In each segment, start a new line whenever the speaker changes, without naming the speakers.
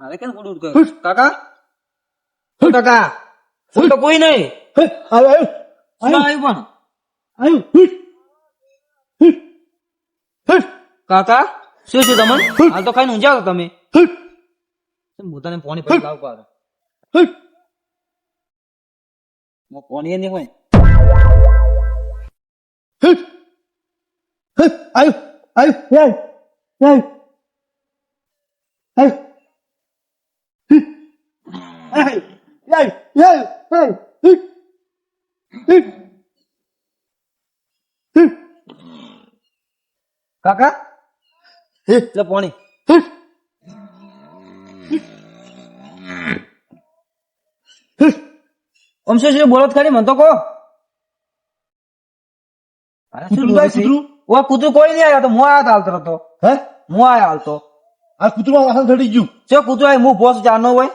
મારે કેમ ખોટું કર્યું? કાકા? કાકા? હું તો કોઈ નહીં.
આવ્યું
શું આવ્યું પણ?
આવ્યું
કાકા, શું તમને? હાલ તો ખાઈને ઊંઝા તમે. પોતાને પાણી પડી લાવ પાડો પાણી નહીં હોય.
આવ્યું આવ્યું આવ્યું યાર
કાકા લે પાણી આમ શું બોલો ખરી મને તો કહો. અરે શું છે? ઓ કૂતરું કોઈ નહીં આવ્યો તો હું આયા હાલતો હતો
હે?
હું આયા હાલતો
આ કૂતરું વાસણ ચડી ગયું.
ચો કૂતરું આવ્યું હું બોસ ચાર હોય.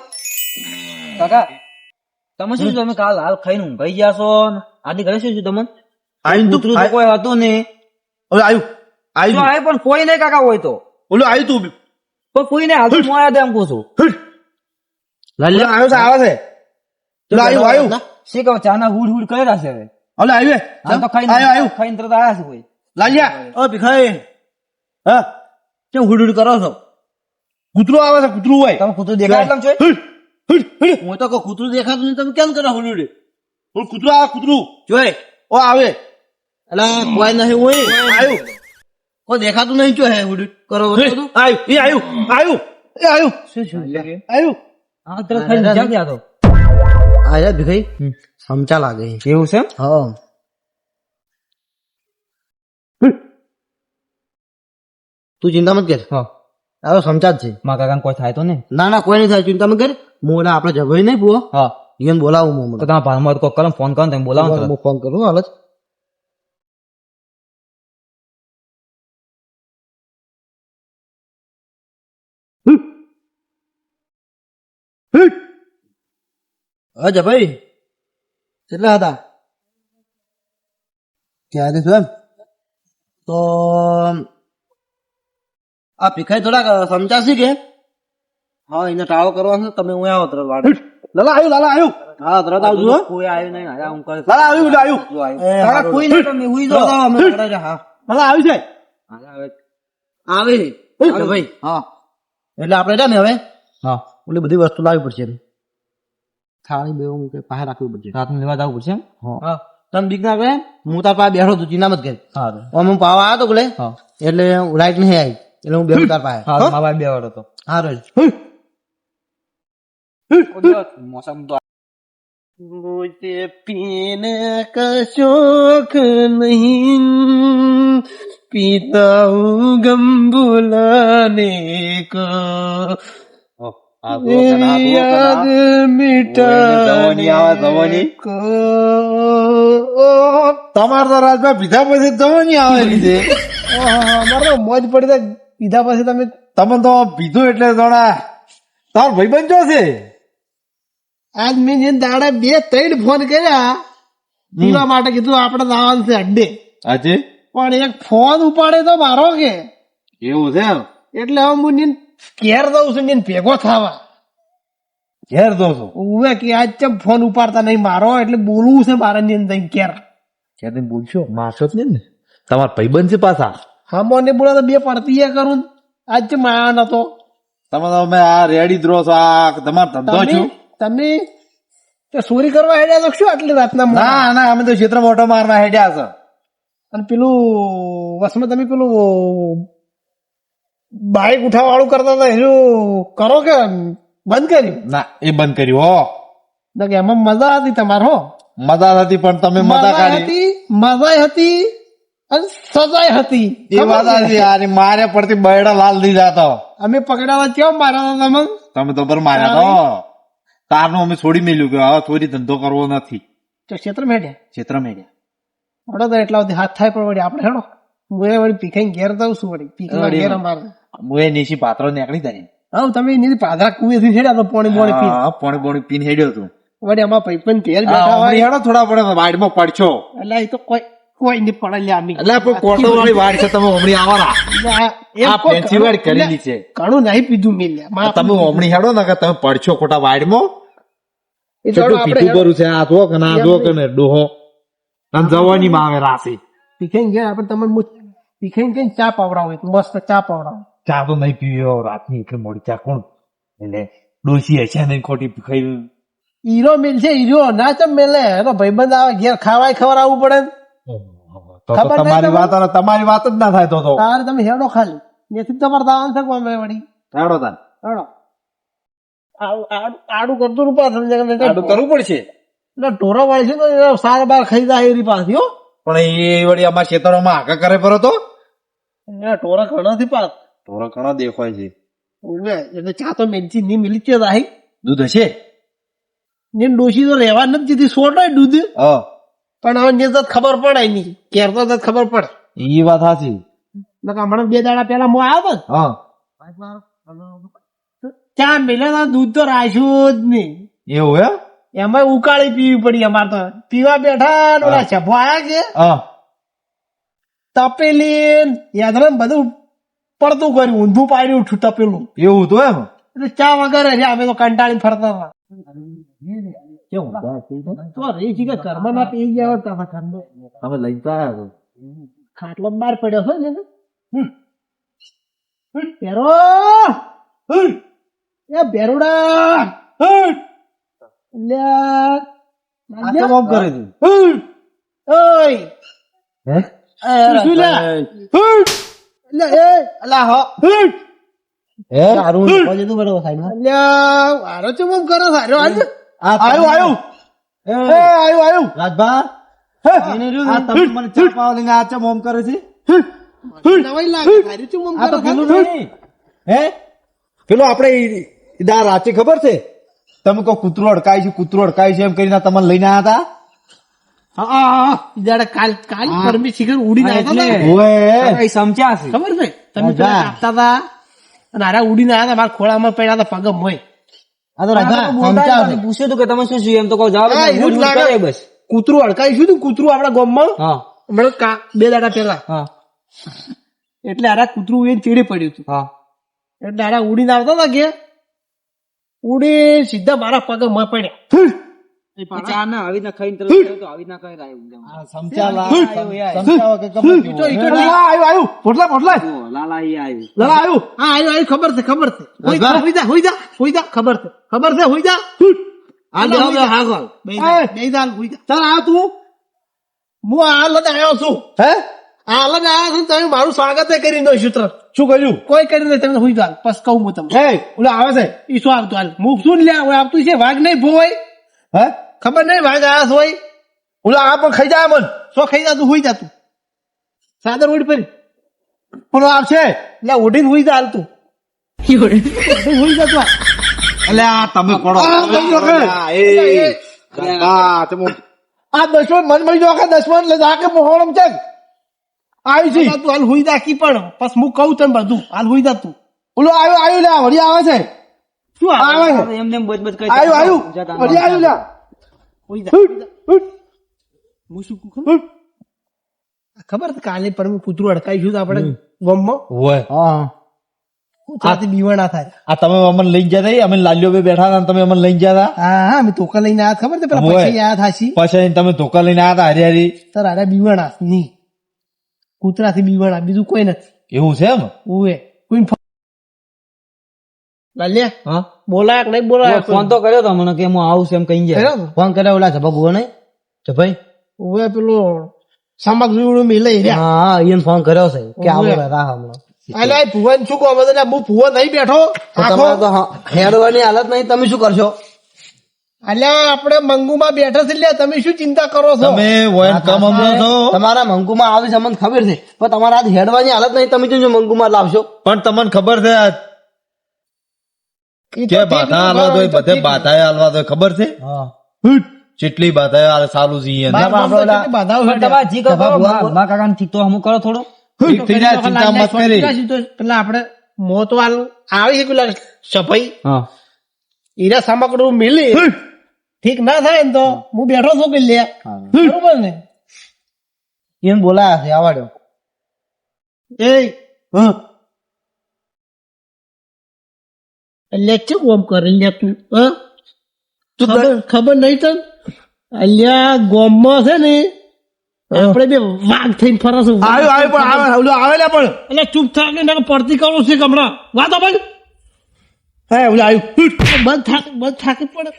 કાકા તમે શું તમે કાલ હાલ ખાઈને ઊંઘાઈ ગયા છો? આની ઘરે શું છે તમને?
આઈ
કૂતરું તો કોઈ હતું નહીં.
ઓલે આવ્યું આવ્યું
આવે પણ કોઈ નહીં કાકા હોય તો.
ઓલું આવ્યું તું.
પણ કોઈ નહીં હાલ તો હું આવ્યો તો એમ કહું છું.
ઓલે આવ્યો છે આવે છે. આવ્યું આવ્યું
શી કહો ચાના હુડ હુડ કરી છે હવે.
ઓલે આવ્યું
તો ખાઈને
આવ્યું આવ્યું
ખાઈને તરત આવ્યા છે કોઈ.
લાલિયા ઓ ભીખાઈ હા કેમ હુડ હુડ કરો છો? કૂતરું આવે છે કૂતરું હોય.
તમે કૂતરું દેખાય એટલમ છો?
હુડ, હુડ, હુડ. હું તો કહું કૂતરું દેખાતું નહીં તમે કેમ કરો હુડુડ હું કૂતરું આવે કૂતરું. જોય. ઓ આવે. એટલે કોઈ નહીં હોય. આવ્યું કોઈ દેખાતું નહીં જો હે હુડુડ હુડ કરો આવ્યું એ આવ્યું આવ્યું એ આવ્યું
શું શું
આવ્યું
હા તરફ ખાઈ ગયા તો
આયા ભીખાઈ સમચા લાગે.
એવું છે
હા. તું ચિંતા મત કર.
હા.
હવે સમજાત છે.
મારા કાકાને કોઈ થાય તો ને?
ના ના કોઈ નહીં થાય. ચિંતા મત કર. મોડા આપણે જવાય નહીં પૂરો
હા.
ઈવન બોલાવું હું
તો તમારા ભાનમાં કોઈ કરો ફોન કરો તમે બોલાવો
હું ફોન કરું હાલ જ. અચ્છા ભાઈ કેટલા હતા? ક્યારે શું એમ? તો આ ભીખાઈ થોડાક સમજાશે કે? હા એને ટાળો કરવાનો તમે હું આવો તરત વાડે. લાલા આવ્યું લાલા આવ્યું હા તરત આવજો
કોઈ આવ્યું નહીં હું કરે
લાલા આવ્યું એટલે આવ્યું
જો આવ્યું. કાકા કોઈ નહીં તમે હુઈ જાઓ.
અમે હા. લાલા આવ્યું છે
હવે.
આવે. આવે ભાઈ. હા. એટલે આપણે છે ને હવે?
હા.
ઓલી બધી વસ્તુ લાવવી પડશે થાળી બે હું કે પાસે રાખવી પડશે.
રાત લેવા જવું પડશે?
હા. તમે બીક ના કરે હું તાર પાસે બેઠો તું ચિંતા મત કર
હારું.
આમ હું પાવા આવ્યો તો બોલે એટલે લાઈટ નહીં આવી. એટલે હું બેઠો તાર પાસે
હા મારા બે વાર હતો
હા રોજ
મોસમ તો
मुझे पीने का शौक नहीं पीता हूँ गम बुलाने को याद मिटाने को તમારે તો રાજમાં પીધા પછી જવાની આવે લીધે અમારે તો મોજ પડી તો પીધા પછી તમે તમે તો પીધું એટલે જોડા તાર ભાઈ બનજો છે? આજ મેં જેને દાડા બે ત્રણ ફોન કર્યા પીવા માટે કીધું આપણે જવાનું છે અડ્ડે
હાજી
પણ એક ફોન ઉપાડે તો મારો કે.
એવું છે
એટલે હવે હું નીન ઘેર દઉં છું નીન ભેગો થવા.
ઘેર દઉં છું?
ઉવે કે આજ ચમ ફોન ઉપાડતા નહીં? મારો એટલે બોલવું છે મારે નીન તઈ ઘેર.
ક્યાંથી બોલશો? મારશો જ ને? તમારા ભાઈબંધ છે પાછા?
હા મને બોલા તો બે પડતી કરું. આજ ચમ માયા નતો.
તમે તમે આ રેડી દ્રો છો આ તમારો ધંધો છું.
તમે તો ચોરી કરવા હેડ્યા તો શું આટલી રાતના
ના ના અમે તો ક્ષેત્ર મોટો મારવા હેડ્યા છો.
અને પેલું વસમાં તમે પેલું બાઇક ઉઠાવવાળું કરતા હતા એનું કરો કે બંધ કર્યું?
ના એ બંધ કર્યું હો.
એમાં મજા હતી તમારે હો.
મજા હતી પણ તમે મજા કાઢી.
હતી મજા હતી. સજાય હતી.
એ વાત? યાર મારે પડતી બૈડા લાલ દીધા તો.
અમે પકડાવા કેમ માર્યા હતા તમે?
તમે તો બર માર્યા તો. તારનું અમે છોડી મેલ્યું કે હવે ચોરી ધંધો કરવો નથી.
તો ક્ષેત્ર મેળ્યા?
ક્ષેત્ર મેડ્યા
હડો તો એટલા બધી હાથ થાય પણ વળી આપણે હેડો. મુએ વળી પીખાઈ ઘેર દઉં છું વળી. પીખવા ઘેર અમારે.
મુએ નીચી પાત્રો નીકળી જાય
હા તમે એની પાદરા કુએથી હેડ્યા તો પોણી પોણી પી
હા પોણી પોણી પીને હેડ્યો તું.
વળી અમારા પૈપન ઘેર બેઠા હોય.
હેડો થોડા પડે વાડમાં પડશો.
એટલે એ તો કોઈ કોઈ પડે
એટલે પણ કોટો વાળી વાડ છે તમે હમણી આવાના.
આ-
પેન્સી વાડ
ઘણું-
કરેલી છે.
ઘણું નહીં પીધું મેં
તમે હમણી હેડો ને કે તમે પડશો ખોટા વાડમાં. કેટલું
આપણે
પીઠું છે આ જો કે આ જો કે ને ડોહો. અને જવાની માં આવે રાશી.
ભીખાઈને ગયા આપણે તમને મું- ભીખાઈને કહીને ચા પવડાવો એક મસ્ત ચા પવડાવો.
ચા તો નહીં પીવી રાતની એટલે મોડી ચા કોણ? એટલે ડોસી હશે નહીં ખોટી ખાઈ
હીરો મિલ છે હીરો ના ચમ મેલે. એનો ભાઈબંધ આવે ઘેર ખાવાય ખવડાવવું પડે ને. ખબર
તમારી વાત અને તમારી વાત જ ના થાય તો તો.
તારે તમે હેડો ખાલી. ત્યાંથી તમારે દાવાનું છે કોમે વળી.
હેડો તાન.
હેડો. આડું કરતું રૂપા સમજે કે
આડું કરવું પડશે.
એટલે ઢોરો વાળી છે ને એ બાર ખાઈ જાય એની પાસે હો.
પણ એ વળી અમારા ખેતરોમાં આગા કરે પર તો?
એ ઢોરા ઘણાથી પાસ
થોડો ઘણો દેખાય છે.
એટલે ચા તો મેલથી ની મિલી છે રાહી.
દૂધ હશે?
ને ડોશી તો રહેવા નથી જીતી સોટાય દૂધ.
હા.
પણ હવે ને ખબર પડે એની. ઘેર તો ખબર પડે.
એ વાત સાચી.
હમણાં બે દાડા પેલા હું આવ્યો હતો
હા.
ચા મેલે દૂધ તો રાખ્યું જ નહીં.
એવું હે?
એમાં ઉકાળી પીવી પડી અમારે તો. પીવા બેઠા ઓલા છભો આયા કે?
હા.
તપેલી યાદરા બધું પડતું કર્યું ઊંધું પાડ્યું ઉઠું તપેલું.
એવું તો એમ?
એટલે ચા વગર છે અમે તો કંટાળી ફરતા હતા. તો રહી છે કે ઘરમાં ના પી ગયા હોત તો
અમે લઈને તો આવ્યા
ખાટલો બહાર પડ્યો છો ને હમ. એ
કેમ કરે
ઓય
હે
શું. લ્યા, એ.
હે
સારું તું બરોબર
ચમ કરો આજે
આવ્યું આવ્યું
એ, આયુ. આયુ
રાજભા આ તમે મને ચા પાવા લઈને આ ચમ ઓમ કરે છે.
નવાઈ લાગે ખારી ચમ
આ તો પેલું નહીં. હે? પેલું આપણે દા રાચી ખબર છે? તમે કહો કૂતરો અડકાય છે કૂતરો અડકાય છે એમ કરીને તમને લઈને આવ્યા હતા
હા હા હા. કાલ કાલ પરમી શિખર ઉડીને આવતા હતા.
સમજ્યા છે.
ખબર છે? તમે. કાપતા હતા. અને ઉડીને આવ્યા હતા મારા ખોળામાં પડ્યા હતા પગમ મોય
આ તો રાજા પૂછ્યું હતું કે તમે શું શું એમ તો કહું જવાબ
એવું જ
હું જ
લાગે.
બસ.
કૂતરું કૂતરું આપણા ગામમાં?
હા.
હમણાં બે દાડા પહેલા.
હા.
એટલે આરા કૂતરું એ ચીડી પડ્યું હતું.
હા.
એટલે હારા ઉડીને આવતા હતા કે ઉડી સીધા મારા પગમાં પડ્યા.
ચા ના આવી ના ખાઈને તો આવી ના ખાઈ રહ્યું
સમજાવા
આવ્યું
કે ગમે
ઈટો, ઈટો,
હોય. આ આવ્યું આવ્યું. પોટલા પોટલા.
લાલા ઈ આવ્યું.
લડા આવ્યું.
હા આવ્યું આવ્યું. ખબર છે ખબર છે. હોઈ જા હોઈ જા હોઈ જા હોઈ જા. ખબર છે ખબર છે હોઈ જા.
આ હવે હા
બે જા હોઈ જા. ચાલ આ તું. હું આ હાલ આવ્યો છું.
હે?
આ હાલ આવ્યો છું તમે મારું સ્વાગત કરી દો સૂત્ર.
શું કર્યું?
કોઈ કરી તમે હોઈ જા. બસ કહું હું તમને.
હે? ઓલા આવે છે.
ઈ શું આવતું હાલ. મુખ શું લ્યા હોય આવતું છે વાઘ નહીં ભોય.
હે?
ખબર નહીં ભાઈ આસ હોય.
ઓલા આ પણ ખાઈ જાય મન.
સો ખાઈ જાતું હોઈ જતું સાદર ઉડી પડી
પણ આવશે
એટલે ઉડીને હોઈ જાય હાલ તું હોઈ જતું
એટલે આ. તમે પડો.
આ
દસમન મન મળી જો કે દસમન એટલે આ કે મોહણમ છે આવી છે.
તું હાલ હોઈ જા કી પણ. બસ હું કહું તને બધું. હાલ હોઈ જા તું.
ઓલો આવ્યો આવ્યો લે વળી આવે છે.
શું?
આવે? છે.
એમને એમ બચ બચ કરી
આવ્યું આવ્યું. વળી આવ્યું લે
હોઈ જા હું શું ખબર? ખબર કાલે પરમ કૂતરું અડકાઈશું તો આપણે ગમમાં
હોય હા
કૂતરાથી બીવાણા થાય
આ તમે અમને લઈ ગયા હતા અમે લાલ્યો બે બેઠા હતા તમે અમને લઈ ગયા હતા
હા હા અમે ધોકા લઈને આયા ખબર છે પેલા પછી આયા થાશી
પછી તમે ધોકા લઈને આવ્યા હતા હરિયારી
તાર આડા બીવાણા ની કૂતરાથી બીવાણા બીજું કોઈ નથી
એવું છે એમ
ઓએ કોઈ લાલ્યા
હા.
બોલાય કે નહીં બોલાય
ફોન તો કર્યો તો મને કે હું આવું એમ કહી જાય ફોન કર્યો ઓલા જભા ગુવો નહીં જભાઈ
ઉવે પેલો સામક જોડું મિલે રહ્યા.
હા હા એને ફોન કર્યો છે. કે આવો રાહ હમણાં.
અલે ભુવન શું કહો? બધા હું ભુવન નહીં બેઠો. આખો
તો હેડવાની હાલત નહીં. તમે શું કરશો?
અલ્યા આપણે મંગુમાં બેઠા છે લ્યા તમે શું ચિંતા કરો છો?
તમે વોઇન કમ હમણાં છો?
તમારા મંગુમાં આવી છે મને ખબર છે. પણ તમારા આજ હેડવાની હાલત નહીં. તમે જો મંગુમાં લાવશો?
પણ તમને ખબર છે કે બાધા
નું
હાલવા દો બધે
ઠીક.
બાધાએ હાલવા દો ખબર છે? ચેટલી બાધાએ હાલે સારું છે ઈ એને.
બાપ બાપ તો કેટલી બાધાઓ છે લ્યા.
જી કરો મા કાકા તો હમું કરો થોડો.
ઠીક જાય ચિંતા મત કરી.
પેલા આપણે મોત તો આવી છે પેલા સફાઈ. ઈરા સામકડું મિલી. ઠીક ના થાય ને તો હું બેઠો છું કે લે. બરોબર ને?
એમ બોલાયા છે આવાડ્યો. એ
એ એટલે ચેક ઓમ કરે તું હા ખબર ખબર નહીં તને અલ્યા ગોમમાં છે ને આપણે બે વાઘ થઈને ફરસ
આવ્યો આવ્યો પણ આવે ઓલો આવે ને પણ
એટલે ચૂપ થાય ને પડતી કરું છે હમણાં વાતો બંધ
હે ઓલો આવ્યું
બંધ થાક બંધ થાકી પડે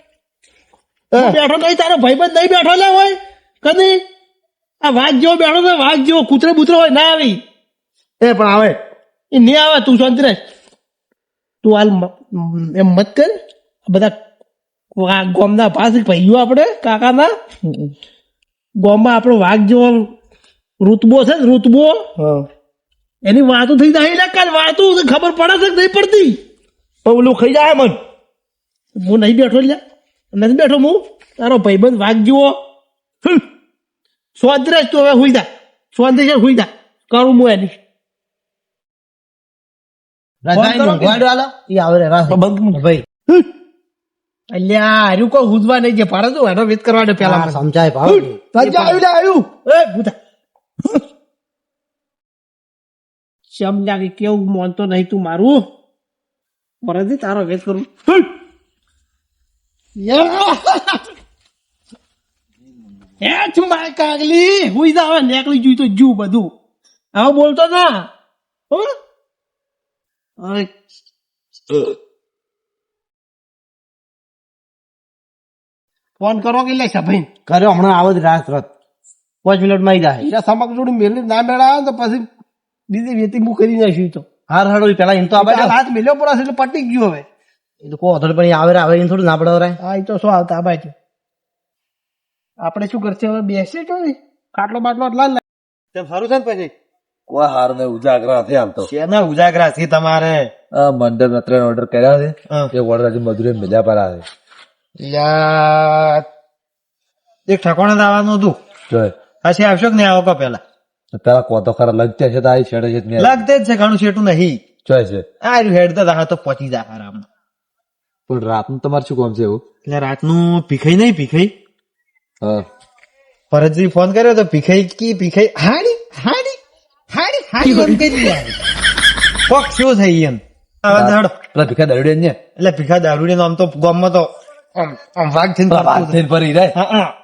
બેઠો નહીં તારો ભાઈબંધ નહીં બેઠો લે હોય કદી આ વાઘ જેવો બેઠો ને વાઘ જેવો કૂતરે બૂતરો હોય ના આવી.
એ પણ આવે.
એ નહીં આવે તું શાંતિ રહે તું હાલ એમ મત કર. બધા ગોમના પાસ ભાઈઓ આપણે કાકાના. ગોમમાં આપણો વાઘ જેવો રૂતબો છે ને ઋતબો એની વાતો થઈ જાય કાલ વાતો ખબર પડે છે નહીં પડતી?
પગલું ઓલું ખાઈ જાય મન.
હું નહીં બેઠો લે નથી બેઠો હું. તારો ભાઈબંધ વાઘ જેવો. સ્વાદ્રેશ તો હવે હુઈ જા. સ્વાદ્રેશ હુઈ જા. કરું હું એની.
ભાઈ.
અલ્યા હાર્યું કોઈ હુજવા નહીં જે પાડે તું એનો વેત કરવા પેલા
સમજાય ભાવ
આવ્યું આવ્યું
એ ભૂતા. શમ લાગે કેવું માનતો નહીં તું મારું. પરથી તારો વેત કરું. હે ચુંબાય કાગલી. હુઈ જા હવે નેકળી જોઈ તો જુ બધું. હવે બોલતો ના. હો. હવે ફોન કરો કે લેશે ભાઈ?
કર્યો હમણાં આવો જ રાત રાત પાંચ મિનિટમાં જાય.
એટલે સમક જોડી મેલી ના મેળા તો પછી બીજી વેતી હું કરી નાખ્યું તો.
હાર હાડો પેલા એમ તો આવા
હાથ મેલ્યો પડે એટલે પટી ગયું હવે.
એ તો કોઈ થોડી પણ આવે આવે એને થોડું ના પડાવરાય.
હા એ તો શું આવતા આ બાજુ. આપણે શું કરશે હવે? બેસે તો ને ખાટલો બાટલો લાલ
તેમ સારું છે ને પછી?
કોઈ હાર ને ઉજાગરા હાલ તો
શેના ઉજાગરા છે તમારે?
આ મંડળ ના ત્રણ ઓર્ડર કર્યા છે. એ ઓર્ડર હજી મજૂરી મજા પર આવે
યાર એક ઠકોણા દાવાનું હતું.
જોય.
પછી આવશો કે નહીં આવો કો પેલા?
પેલા કોતો ખરા લગતે છે તો આ છેડે છે
લગતે જ છે ઘણું છેટું નહીં.
જોય છે.
આ હેડ તો દાખા તો પહોંચી જાય આરામ
પણ રાતનું તમારે શું કામ છે એવું?
એટલે રાતનું ભીખાઈ નહીં ભીખાઈ.
હા.
ફરજી ફોન કર્યો તો ભીખાઈ કી ભીખાઈ. હાડી હાડી. હાડી એમ કરી યાર કોક શું થઈ એમ. આવા દાડો
પેલા ભીખા દરડે ને
એટલે ભીખા દારૂડી નામ તો ગામમાં તો આમ આમ વાઘ થઈને
પેલા થઈને ફરી રહે
હા, હા.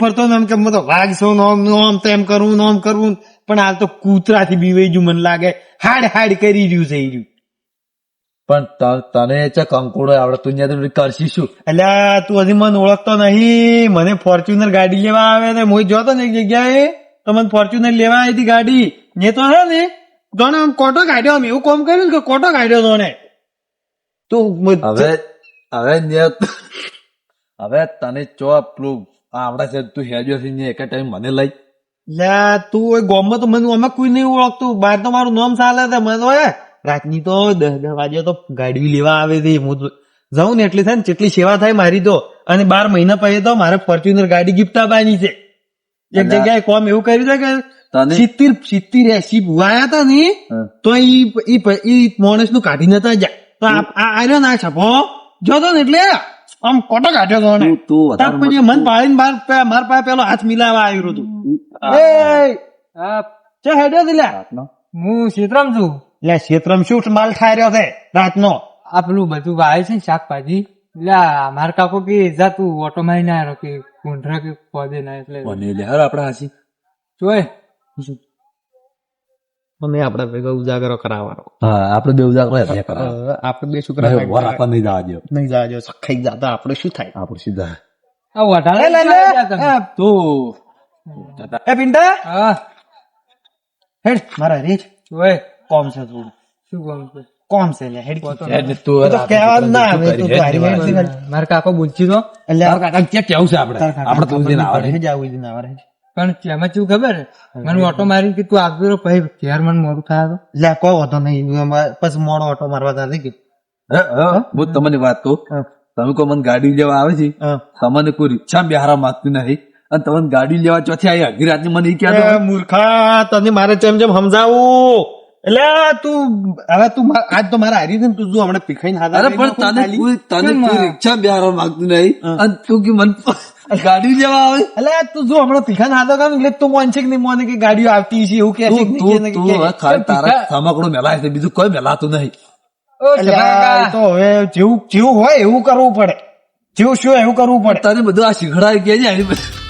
ફરતો ને એમ કે મેં તો વાઘ છો નોમ નોમ તેમ કરવું નોમ કરવું પણ હાલ તો કૂતરાથી બીવાઈ ગયું મને લાગે. હાડ હાડ કરી રહ્યું છે રહ્યું.
પણ તને છે કંકુડો આવડે તું ત્યાં કરશી શું?
એટલે તું હજી મને ઓળખતો નહીં. મને ફોર્ચ્યુનર ગાડી લેવા આવે ને. હું જોતો ને એક જગ્યાએ. તો મને ફોર્ચ્યુનર લેવા આવી હતી ગાડી. ને તો હે ને આમ કોટો કાઢ્યો આમ એવું કોમ કર્યું કે કોટો કાઢ્યો જોને તું
હવે હવે હવે તને ચો પેલું આવડે છે તું હેજો છે ને એક ટાઈમ મને લઈ.
લ્યા તું એ ગોમમાં તો મને અમે કોઈ નહીં ઓળખતું. બહાર તો મારું નામ ચાલે છે. મને તો રાતની તો દસ દસ વાગે તો ગાડી લેવા આવે છે. હું તો જાઉં ને એટલી થાય ને જેટલી સેવા થાય મારી તો. અને બાર મહિના પછી તો મારે ફોર્ચ્યુનર ગાડી ગિફ્ટ આપવાની છે. એક જગ્યાએ કોમ એવું કર્યું છે કે સિત્તેર સિત્તેર એસી ભુવાયા હતા ને તો ઈ ઈ ઈ માણસનું કાઢી નતા જાય તો આર્યો ના છપો જોતો ને એટલે આમ કોટો કાઢ્યો તો ને.
તું તું વધારે
પછી મન પાડીને બાર પે- માર પાસે પેલો હાથ મિલાવા આવ્યો હતું એ ચે હેડ્યો
દિલા
હું સીતરામ છું.
લે ક્ષેત્રમ શું માલ ખાઈ રહ્યો છે રાતનો?
આ પેલું બધું વાય છે ને શાકભાજી. એટલે માર કાકો કે જા તું ઓટો મારી ના કે કુંઢરા કે પદે ના એટલે.
આપડે હાસી
જોય
મને આપડા ભેગા ઉજાગરો કરાવવાનો.
હા આપડે બે ઉજાગરો
આપણે બે શું
ભાઈ, વર આપવા નહીં જવા દ્યો.
નહીં જાજો સખાઈ જાતા આપણે શું થાય?
આપણે સીધા.
આ વઢાળે
લે, લે, તું. એ પિંટા?
હા.
હેડ. મારા રેજ
ઓય
કોમ છે તું.
શું કહું છે?
કોમ છે લે હેડ.
તું
તો
રાતનું
ના આવે? તું તારી
વાત.
મારા કાકો બોલছি તો.
એટલે
કાકા કે કેવું છે આપણે? આપણે તું દિન આવે
હેડ આવું જ આવે.
પણ તેમાં શું ખબર? મને ઓટો મારી કે તું આવતો રહ્યો પછી મને મોડું થાય તો.
લે કો વાંધો નહીં. પછી મોડો ઓટો મારવા તારે ગયો
હે, તમને વાત કહું. તમે કોઈ મને ગાડી લેવા આવે છે? તમને કોઈ રિક્ષા બિહારા માંગતું નથી. અને તમને ગાડી લેવા ચોથી આવી અડધી રાતની મને ઈ ક્યાં
મૂર્ખા તને મારે જેમ જેમ સમજાવું. એટલે તું હવે તું આજ તો મારા હારી તું જો હમણાં પીખાઈને હાથા
અરે પણ તને કોઈ તને કોઈ રિક્ષા બિહારવા માંગતું નહીં. અને તું કે મન ગાડી લેવા આવે?
એટલે તું જો હમણાં પીખાઈને હાથો કામ એટલે તું મોન છે કે નહીં મોને કે ગાડીઓ આવતી છે એવું કે છે
તું તું ખાલી તારા થમાકડું મેલાય છે બીજું કોઈ મેલાતું નહીં.
તો હવે જેવું જેવું હોય એવું કરવું પડે. જેવું શું એવું કરવું પડે.
તને બધું આ શીખડાય કે છે